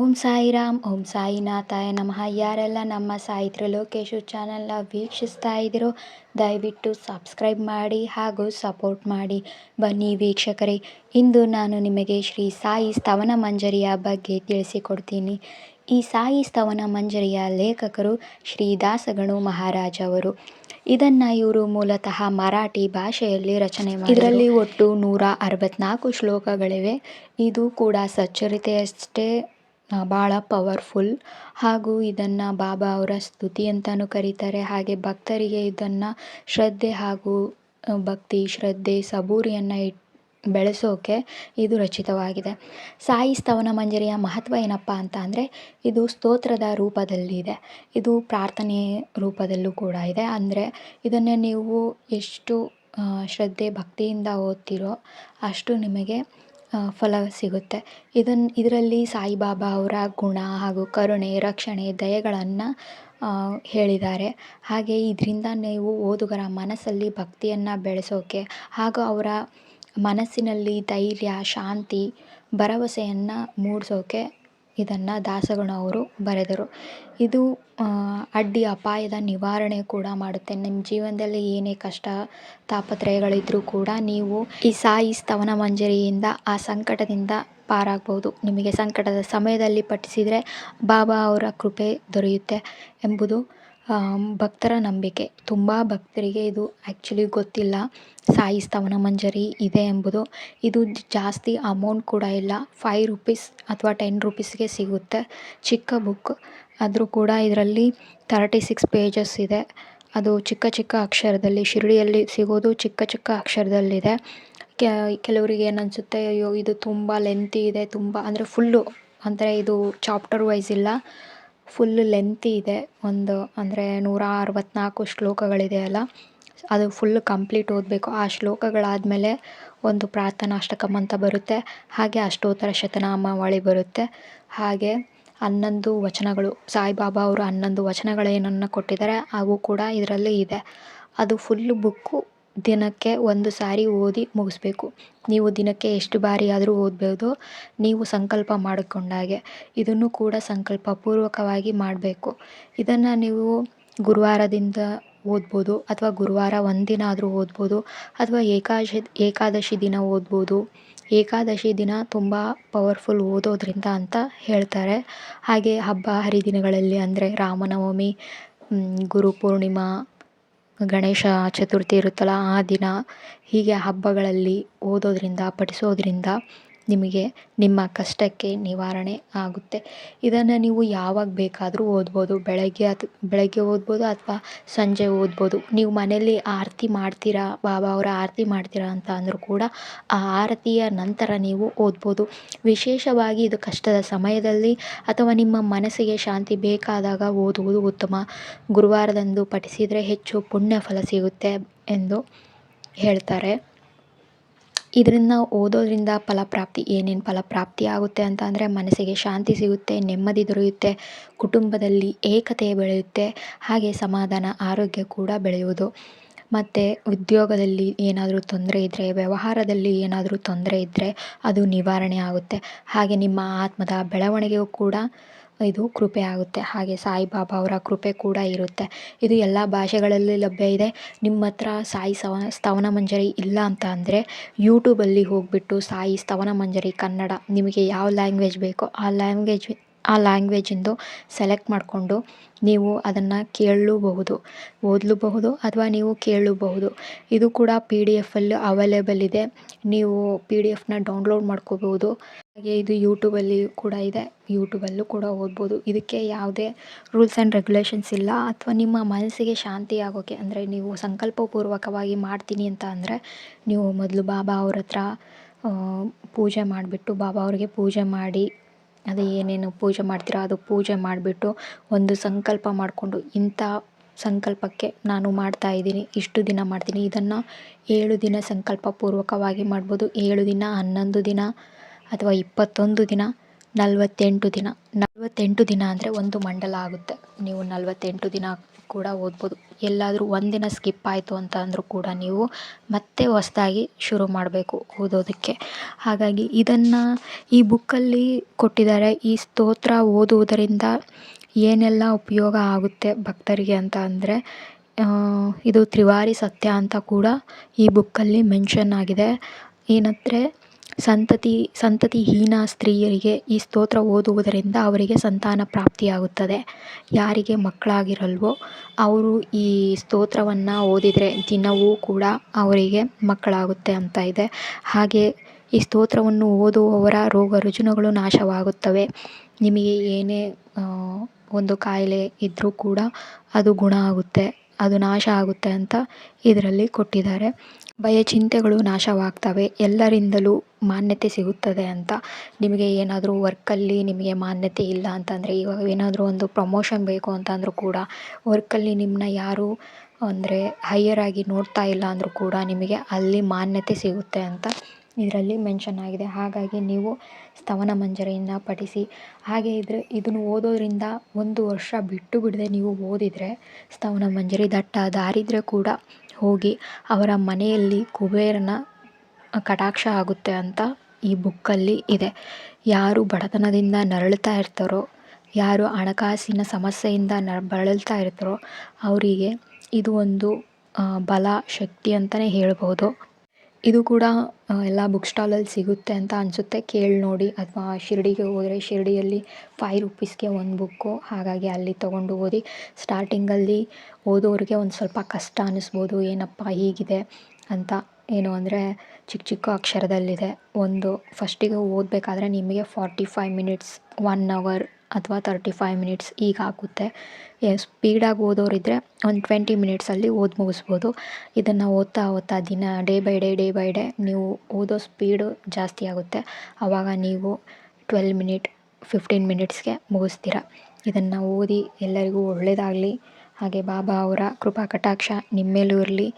ಓಂ ಸಾಯಿರಾಮ್, ಓಂ ಸಾಯಿನಾಥಾಯ ನಮಃ. ಯಾರೆಲ್ಲ ನಮ್ಮ ಸಾಯಿ ಲೋಕೇಶು ಚಾನಲ್ನ ವೀಕ್ಷಿಸ್ತಾ ಇದ್ದೀರೋ, ದಯವಿಟ್ಟು ಸಬ್ಸ್ಕ್ರೈಬ್ ಮಾಡಿ ಹಾಗೂ ಸಪೋರ್ಟ್ ಮಾಡಿ. ಬನ್ನಿ ವೀಕ್ಷಕರೇ, ಇಂದು ನಾನು ನಿಮಗೆ ಶ್ರೀ ಸಾಯಿ ಸ್ತವನ ಮಂಜರಿಯ ಬಗ್ಗೆ ತಿಳಿಸಿಕೊಡ್ತೀನಿ. ಈ ಸಾಯಿ ಸ್ತವನ ಮಂಜರಿಯ ಲೇಖಕರು ಶ್ರೀ ದಾಸಗಣು ಮಹಾರಾಜ್ ಅವರು. ಇದನ್ನು ಇವರು ಮೂಲತಃ ಮರಾಠಿ ಭಾಷೆಯಲ್ಲಿ ರಚನೆ ಮಾಡಿ ಇದರಲ್ಲಿ ಒಟ್ಟು ನೂರ ಅರವತ್ನಾಲ್ಕು ಶ್ಲೋಕಗಳಿವೆ. ಇದು ಕೂಡ ಸಚ್ಚರಿತೆಯಷ್ಟೇ. ಭಾಳ ಪವರ್ಫುಲ್ ಹಾಗೂ ಇದನ್ನು ಬಾಬಾ ಅವರ ಸ್ತುತಿ ಅಂತಲೂ ಕರೀತಾರೆ. ಹಾಗೆ ಭಕ್ತರಿಗೆ ಇದನ್ನು ಶ್ರದ್ಧೆ ಹಾಗೂ ಭಕ್ತಿ, ಶ್ರದ್ಧೆ, ಸಬೂರಿಯನ್ನು ಇಟ್ಟು ಬೆಳೆಸೋಕೆ ಇದು ರಚಿತವಾಗಿದೆ. ಸಾಯಿ ಸ್ತವನ ಮಂಜರಿಯ ಮಹತ್ವ ಏನಪ್ಪ ಅಂತ ಅಂದರೆ, ಇದು ಸ್ತೋತ್ರದ ರೂಪದಲ್ಲಿದೆ. ಇದು ಪ್ರಾರ್ಥನೆ ರೂಪದಲ್ಲೂ ಕೂಡ ಇದೆ. ಅಂದರೆ, ಇದನ್ನು ನೀವು ಎಷ್ಟು ಶ್ರದ್ಧೆ, ಭಕ್ತಿಯಿಂದ ಓದ್ತೀರೋ ಅಷ್ಟು ನಿಮಗೆ ಫಲ ಸಿಗುತ್ತೆ. ಇದನ್ನು ಇದರಲ್ಲಿ ಸಾಯಿಬಾಬಾ ಅವರ ಗುಣ ಹಾಗೂ ಕರುಣೆ, ರಕ್ಷಣೆ, ದಯೆಗಳನ್ನು ಹೇಳಿದ್ದಾರೆ. ಹಾಗೆ ಇದರಿಂದ ನೀವು ಓದುಗರ ಮನಸ್ಸಲ್ಲಿ ಭಕ್ತಿಯನ್ನು ಬೆಳೆಸೋಕೆ ಹಾಗೂ ಅವರ ಮನಸ್ಸಿನಲ್ಲಿ ಧೈರ್ಯ, ಶಾಂತಿ, ಭರವಸೆಯನ್ನು ಮೂಡಿಸೋಕೆ ಇದನ್ನು ದಾಸಗಣವರು ಬರೆದರು. ಇದು ಅಡ್ಡಿ ಅಪಾಯದ ನಿವಾರಣೆ ಕೂಡ ಮಾಡುತ್ತೆ. ನಿಮ್ಮ ಜೀವನದಲ್ಲಿ ಏನೇ ಕಷ್ಟ, ತಾಪತ್ರಯಗಳಿದ್ರೂ ಕೂಡ ನೀವು ಈ ಸಾಯಿ ಸ್ತವನ ಮಂಜರಿಯಿಂದ ಆ ಸಂಕಟದಿಂದ ಪಾರಾಗ್ಬೋದು. ನಿಮಗೆ ಸಂಕಟದ ಸಮಯದಲ್ಲಿ ಪಠಿಸಿದರೆ ಬಾಬಾ ಅವರ ಕೃಪೆ ದೊರೆಯುತ್ತೆ ಎಂಬುದು ಭಕ್ತರ ನಂಬಿಕೆ. ತುಂಬ ಭಕ್ತರಿಗೆ ಇದು ಆ್ಯಕ್ಚುಲಿ ಗೊತ್ತಿಲ್ಲ. ಸಾಯಿ ಸ್ತವನ ಮಂಜರಿ ಇದೆ ಎಂಬುದು. ಇದು ಜಾಸ್ತಿ ಅಮೌಂಟ್ ಕೂಡ ಇಲ್ಲ. ಫೈವ್ ರುಪೀಸ್ ಅಥವಾ ಟೆನ್ ರುಪೀಸ್ಗೆ ಸಿಗುತ್ತೆ. ಚಿಕ್ಕ ಬುಕ್ ಆದರೂ ಕೂಡ ಇದರಲ್ಲಿ ತರ್ಟಿ ಸಿಕ್ಸ್ ಪೇಜಸ್ ಇದೆ. ಅದು ಚಿಕ್ಕ ಚಿಕ್ಕ ಅಕ್ಷರದಲ್ಲಿ, ಶಿರಡಿಯಲ್ಲಿ ಸಿಗೋದು ಚಿಕ್ಕ ಚಿಕ್ಕ ಅಕ್ಷರದಲ್ಲಿದೆ. ಕೆಲವರಿಗೆ ಏನನ್ಸುತ್ತೆ, ಅಯ್ಯೋ, ಇದು ತುಂಬ ಲೆಂತಿ ಇದೆ, ತುಂಬ, ಅಂದರೆ ಫುಲ್ಲು ಅಂದರೆ ಇದು ಚಾಪ್ಟರ್ ವೈಸ್ ಇಲ್ಲ. ಫುಲ್ ಲೆಂತಿ ಇದೆ. ಒಂದು ಅಂದರೆ ನೂರ ಅರವತ್ತ್ನಾಲ್ಕು ಶ್ಲೋಕಗಳಿದೆ ಅಲ್ಲ. ಅದು ಫುಲ್ ಕಂಪ್ಲೀಟ್ ಓದಬೇಕು. ಆ ಶ್ಲೋಕಗಳಾದಮೇಲೆ ಒಂದು ಪ್ರಾರ್ಥನಾಷ್ಟಕಂ ಅಂತ ಬರುತ್ತೆ. ಹಾಗೆ ಅಷ್ಟೋತ್ತರ ಶತನಾಮಾವಳಿ ಬರುತ್ತೆ. ಹಾಗೆ ಹನ್ನೊಂದು ವಚನಗಳು, ಸಾಯಿಬಾಬಾ ಅವರು ಹನ್ನೊಂದು ವಚನಗಳೇನನ್ನು ಕೊಟ್ಟಿದ್ದಾರೆ, ಅವು ಕೂಡ ಇದರಲ್ಲಿ ಇದೆ. ಅದು ಫುಲ್ ಬುಕ್ಕು ದಿನಕ್ಕೆ ಒಂದು ಸಾರಿ ಓದಿ ಮುಗಿಸ್ಬೇಕು. ನೀವು ದಿನಕ್ಕೆ ಎಷ್ಟು ಬಾರಿ ಆದರೂ ಓದ್ಬೋದು. ನೀವು ಸಂಕಲ್ಪ ಮಾಡಿಕೊಂಡಾಗೆ ಇದನ್ನು ಕೂಡ ಸಂಕಲ್ಪ ಪೂರ್ವಕವಾಗಿ ಮಾಡಬೇಕು. ಇದನ್ನು ನೀವು ಗುರುವಾರದಿಂದ ಓದ್ಬೋದು ಅಥವಾ ಗುರುವಾರ ಒಂದಿನ ಆದರೂ ಓದ್ಬೋದು ಅಥವಾ ಏಕಾಶಿ, ಏಕಾದಶಿ ದಿನ ಓದ್ಬೋದು. ಏಕಾದಶಿ ದಿನ ತುಂಬ ಪವರ್ಫುಲ್ ಓದೋದ್ರಿಂದ ಅಂತ ಹೇಳ್ತಾರೆ. ಹಾಗೆ ಹಬ್ಬ ಹರಿದಿನಗಳಲ್ಲಿ ಅಂದರೆ ರಾಮನವಮಿ ಗುರುಪೂರ್ಣಿಮಾ ಗಣೇಶ ಚತುರ್ಥಿ ಇರುತ್ತಲ್ಲ ಆ ದಿನ ಹೀಗೆ ಹಬ್ಬಗಳಲ್ಲಿ ಓದೋದ್ರಿಂದ ಪಠಿಸೋದ್ರಿಂದ ನಿಮಗೆ ನಿಮ್ಮ ಕಷ್ಟಕ್ಕೆ ನಿವಾರಣೆ ಆಗುತ್ತೆ. ಇದನ್ನು ನೀವು ಯಾವಾಗ ಬೇಕಾದರೂ ಓದ್ಬೋದು. ಬೆಳಗ್ಗೆ ಅದು ಬೆಳಗ್ಗೆ ಓದ್ಬೋದು ಅಥವಾ ಸಂಜೆ ಓದ್ಬೋದು. ನೀವು ಮನೆಯಲ್ಲಿ ಆರತಿ ಮಾಡ್ತೀರಾ, ಬಾಬಾ ಅವರ ಆರತಿ ಮಾಡ್ತೀರಾ ಅಂತ ಅಂದರೂ ಕೂಡ ಆ ಆರತಿಯ ನಂತರ ನೀವು ಓದ್ಬೋದು. ವಿಶೇಷವಾಗಿ ಇದು ಕಷ್ಟದ ಸಮಯದಲ್ಲಿ ಅಥವಾ ನಿಮ್ಮ ಮನಸ್ಸಿಗೆ ಶಾಂತಿ ಬೇಕಾದಾಗ ಓದುವುದು ಉತ್ತಮ. ಗುರುವಾರದಂದು ಪಠಿಸಿದರೆ ಹೆಚ್ಚು ಪುಣ್ಯ ಫಲ ಸಿಗುತ್ತೆ ಎಂದು ಹೇಳ್ತಾರೆ. ಇದರಿಂದ ಓದೋದ್ರಿಂದ ಫಲಪ್ರಾಪ್ತಿ, ಏನೇನು ಫಲಪ್ರಾಪ್ತಿ ಆಗುತ್ತೆ ಅಂತ ಅಂದರೆ ಮನಸ್ಸಿಗೆ ಶಾಂತಿ ಸಿಗುತ್ತೆ, ನೆಮ್ಮದಿ ದೊರೆಯುತ್ತೆ, ಕುಟುಂಬದಲ್ಲಿ ಏಕತೆ ಬೆಳೆಯುತ್ತೆ, ಹಾಗೆ ಸಮಾಧಾನ, ಆರೋಗ್ಯ ಕೂಡ ಬೆಳೆಯುವುದು. ಮತ್ತು ಉದ್ಯೋಗದಲ್ಲಿ ಏನಾದರೂ ತೊಂದರೆ ಇದ್ದರೆ ವ್ಯವಹಾರದಲ್ಲಿ ಏನಾದರೂ ತೊಂದರೆ ಇದ್ದರೆ ಅದು ನಿವಾರಣೆ ಆಗುತ್ತೆ. ಹಾಗೆ ನಿಮ್ಮ ಆತ್ಮದ ಬೆಳವಣಿಗೆಯೂ ಕೂಡ ಇದು ಕೃಪೆ ಆಗುತ್ತೆ. ಹಾಗೆ ಸಾಯಿಬಾಬಾ ಅವರ ಕೃಪೆ ಕೂಡ ಇರುತ್ತೆ. ಇದು ಎಲ್ಲ ಭಾಷೆಗಳಲ್ಲಿ ಲಭ್ಯ ಇದೆ. ನಿಮ್ಮ ಹತ್ರ ಸಾಯಿ ಸವ, ಸ್ತವನ ಮಂಜರಿ ಇಲ್ಲ ಅಂತ ಅಂದರೆ ಯೂಟ್ಯೂಬಲ್ಲಿ ಹೋಗಿಬಿಟ್ಟು ಸಾಯಿ ಸ್ತವನ ಮಂಜರಿ ಕನ್ನಡ ನಿಮಗೆ ಯಾವ ಲ್ಯಾಂಗ್ವೇಜ್ ಬೇಕೋ ಆ ಲ್ಯಾಂಗ್ವೇಜ್ ಆ ಲ್ಯಾಂಗ್ವೇಜಿಂದು ಸೆಲೆಕ್ಟ್ ಮಾಡಿಕೊಂಡು ನೀವು ಅದನ್ನು ಕೇಳಲೂಬಹುದು ಓದಲೂಬಹುದು ಅಥವಾ ನೀವು ಕೇಳಲೂಬಹುದು ಇದು ಕೂಡ ಪಿ ಡಿ ಎಫಲ್ಲಿ ಅವೈಲೇಬಲ್ ಇದೆ. ನೀವು ಪಿ ಡಿ ಎಫ್ನ ಡೌನ್ಲೋಡ್ ಮಾಡ್ಕೋಬೋದು ಹಾಗೆ ಇದು ಯೂಟ್ಯೂಬಲ್ಲಿ ಕೂಡ ಇದೆ. ಯೂಟ್ಯೂಬಲ್ಲೂ ಕೂಡ ಓದ್ಬೋದು. ಇದಕ್ಕೆ ಯಾವುದೇ ರೂಲ್ಸ್ ಆ್ಯಂಡ್ ರೆಗ್ಯುಲೇಷನ್ಸ್ ಇಲ್ಲ. ಅಥವಾ ನಿಮ್ಮ ಮನಸ್ಸಿಗೆ ಶಾಂತಿ ಆಗೋಕ್ಕೆ ಅಂದರೆ ನೀವು ಸಂಕಲ್ಪಪೂರ್ವಕವಾಗಿ ಮಾಡ್ತೀನಿ ಅಂತ ಅಂದರೆ ನೀವು ಮೊದಲು ಬಾಬಾ ಅವ್ರ ಹತ್ರ ಪೂಜೆ ಮಾಡಿಬಿಟ್ಟು ಬಾಬಾ ಅವ್ರಿಗೆ ಪೂಜೆ ಮಾಡಿ, ಅದು ಏನೇನು ಪೂಜೆ ಮಾಡ್ತೀರೋ ಅದು ಪೂಜೆ ಮಾಡಿಬಿಟ್ಟು ಒಂದು ಸಂಕಲ್ಪ ಮಾಡಿಕೊಂಡು ಇಂಥ ಸಂಕಲ್ಪಕ್ಕೆ ನಾನು ಮಾಡ್ತಾ ಇದ್ದೀನಿ, ಇಷ್ಟು ದಿನ ಮಾಡ್ತೀನಿ. ಇದನ್ನು ಏಳು ದಿನ ಸಂಕಲ್ಪ ಪೂರ್ವಕವಾಗಿ ಮಾಡ್ಬೋದು. ಏಳು ದಿನ ಹನ್ನೊಂದು ದಿನ ಅಥವಾ ಇಪ್ಪತ್ತೊಂದು ದಿನ, ನಲವತ್ತೆಂಟು ದಿನ ನಲವತ್ತೆಂಟು ದಿನ ಅಂದರೆ ಒಂದು ಮಂಡಲ ಆಗುತ್ತೆ. ನೀವು ನಲವತ್ತೆಂಟು ದಿನ ಕೂಡ ಓದ್ಬೋದು. ಎಲ್ಲಾದರೂ ಒಂದಿನ ಸ್ಕಿಪ್ ಆಯಿತು ಅಂತ ಅಂದರೂ ಕೂಡ ನೀವು ಮತ್ತೆ ಹೊಸ್ದಾಗಿ ಶುರು ಮಾಡಬೇಕು ಓದೋದಕ್ಕೆ. ಹಾಗಾಗಿ ಇದನ್ನು ಈ ಬುಕ್ಕಲ್ಲಿ ಕೊಟ್ಟಿದ್ದಾರೆ. ಈ ಸ್ತೋತ್ರ ಓದುವುದರಿಂದ ಏನೆಲ್ಲ ಉಪಯೋಗ ಆಗುತ್ತೆ ಭಕ್ತರಿಗೆ ಅಂತ ಅಂದರೆ ಇದು ತ್ರಿವಾರಿ ಸತ್ಯ ಅಂತ ಕೂಡ ಈ ಬುಕ್ಕಲ್ಲಿ ಮೆನ್ಷನ್ ಆಗಿದೆ. ಏನಂದರೆ ಸಂತತಿ, ಸಂತತಿಹೀನ ಸ್ತ್ರೀಯರಿಗೆ ಈ ಸ್ತೋತ್ರ ಓದುವುದರಿಂದ ಅವರಿಗೆ ಸಂತಾನ ಪ್ರಾಪ್ತಿಯಾಗುತ್ತದೆ. ಯಾರಿಗೆ ಮಕ್ಕಳಾಗಿರಲ್ವೋ ಅವರು ಈ ಸ್ತೋತ್ರವನ್ನು ಓದಿದರೆ ದಿನವೂ ಕೂಡ ಅವರಿಗೆ ಮಕ್ಕಳಾಗುತ್ತೆ ಅಂತ ಇದೆ. ಹಾಗೆ ಈ ಸ್ತೋತ್ರವನ್ನು ಓದುವವರ ರೋಗ ರುಜಿನಗಳು ನಾಶವಾಗುತ್ತವೆ. ನಿಮಗೆ ಏನೇ ಒಂದು ಕಾಯಿಲೆ ಇದ್ದರೂ ಕೂಡ ಅದು ಗುಣ ಆಗುತ್ತೆ, ಅದು ನಾಶ ಆಗುತ್ತೆ ಅಂತ ಇದರಲ್ಲಿ ಕೊಟ್ಟಿದ್ದಾರೆ. ಭಯ ಚಿಂತೆಗಳು ನಾಶವಾಗ್ತವೆ. ಎಲ್ಲರಿಂದಲೂ ಮಾನ್ಯತೆ ಸಿಗುತ್ತದೆ ಅಂತ. ನಿಮಗೆ ಏನಾದರೂ ವರ್ಕಲ್ಲಿ ನಿಮಗೆ ಮಾನ್ಯತೆ ಇಲ್ಲ ಅಂತಂದರೆ, ಇವಾಗ ಏನಾದರೂ ಒಂದು ಪ್ರಮೋಷನ್ ಬೇಕು ಅಂತಂದರೂ ಕೂಡ, ವರ್ಕಲ್ಲಿ ನಿಮ್ಮನ್ನ ಯಾರು ಅಂದರೆ ಹೈಯರ್ ಆಗಿ ನೋಡ್ತಾ ಇಲ್ಲ ಅಂದರೂ ಕೂಡ ನಿಮಗೆ ಅಲ್ಲಿ ಮಾನ್ಯತೆ ಸಿಗುತ್ತೆ ಅಂತ ಇದರಲ್ಲಿ ಮೆನ್ಷನ್ ಆಗಿದೆ. ಹಾಗಾಗಿ ನೀವು ಸ್ತವನ ಮಂಜರಿಯನ್ನು ಪಠಿಸಿ. ಹಾಗೆ ಇದ್ದರೆ ಇದನ್ನು ಓದೋದ್ರಿಂದ ಒಂದು ವರ್ಷ ಬಿಟ್ಟು ಬಿಡದೆ ನೀವು ಓದಿದರೆ, ಸ್ತವನ ಮಂಜರಿ ದಟ್ಟ ದಾರಿದ್ರೆ ಕೂಡ ಹೋಗಿ ಅವರ ಮನೆಯಲ್ಲಿ ಕುಬೇರನ ಕಟಾಕ್ಷ ಆಗುತ್ತೆ ಅಂತ ಈ ಬುಕ್ಕಲ್ಲಿ ಇದೆ. ಯಾರು ಬಡತನದಿಂದ ನರಳುತ್ತಾ ಇರ್ತಾರೋ, ಯಾರು ಹಣಕಾಸಿನ ಸಮಸ್ಯೆಯಿಂದ ನ, ಬಳಲ್ತಾ ಇರ್ತಾರೋ, ಅವರಿಗೆ ಇದು ಒಂದು ಬಲ ಶಕ್ತಿ ಅಂತಲೇ ಹೇಳ್ಬೋದು. ಇದು ಕೂಡ ಎಲ್ಲ ಬುಕ್ ಸ್ಟಾಲಲ್ಲಿ ಸಿಗುತ್ತೆ ಅಂತ ಅನಿಸುತ್ತೆ. ಕೇಳಿ ನೋಡಿ, ಅಥವಾ ಶಿರಡಿಗೆ ಹೋದರೆ ಶಿರಡಿಯಲ್ಲಿ ಫೈ ರುಪೀಸ್ಗೆ ಒಂದು ಬುಕ್ಕು, ಹಾಗಾಗಿ ಅಲ್ಲಿ ತೊಗೊಂಡು ಓದಿ. ಸ್ಟಾರ್ಟಿಂಗಲ್ಲಿ ಓದೋರಿಗೆ ಒಂದು ಸ್ವಲ್ಪ ಕಷ್ಟ ಅನ್ನಿಸ್ಬೋದು ಏನಪ್ಪ ಹೀಗಿದೆ ಅಂತ. ಏನು ಅಂದರೆ ಚಿಕ್ಕ ಚಿಕ್ಕ ಅಕ್ಷರದಲ್ಲಿದೆ. ಒಂದು, ಫಸ್ಟಿಗೆ ಓದಬೇಕಾದ್ರೆ ನಿಮಗೆ forty five minutes, one hour ಅಥವಾ ತರ್ಟಿ ಫೈವ್ ಮಿನಿಟ್ಸ್ ಈಗ ಆಗುತ್ತೆ. ಸ್ಪೀಡಾಗಿ ಓದೋರಿದ್ದರೆ ಒಂದು ಟ್ವೆಂಟಿ ಮಿನಿಟ್ಸಲ್ಲಿ ಓದಿ ಮುಗಿಸ್ಬೋದು. ಇದನ್ನು ಓದ್ತಾ ಓದ್ತಾ ದಿನ, day by day day by day ನೀವು ಓದೋ ಸ್ಪೀಡು ಜಾಸ್ತಿ ಆಗುತ್ತೆ. ಆವಾಗ ನೀವು ಟ್ವೆಲ್ ಮಿನಿಟ್, ಫಿಫ್ಟೀನ್ ಮಿನಿಟ್ಸ್ಗೆ ಮುಗಿಸ್ತೀರ. ಇದನ್ನು ಓದಿ ಎಲ್ಲರಿಗೂ ಒಳ್ಳೆಯದಾಗಲಿ ಹಾಗೆ ಬಾಬಾ ಅವರ ಕೃಪಾ ಕಟಾಕ್ಷ ನಿಮ್ಮ ಮೇಲೂ ಇರಲಿ.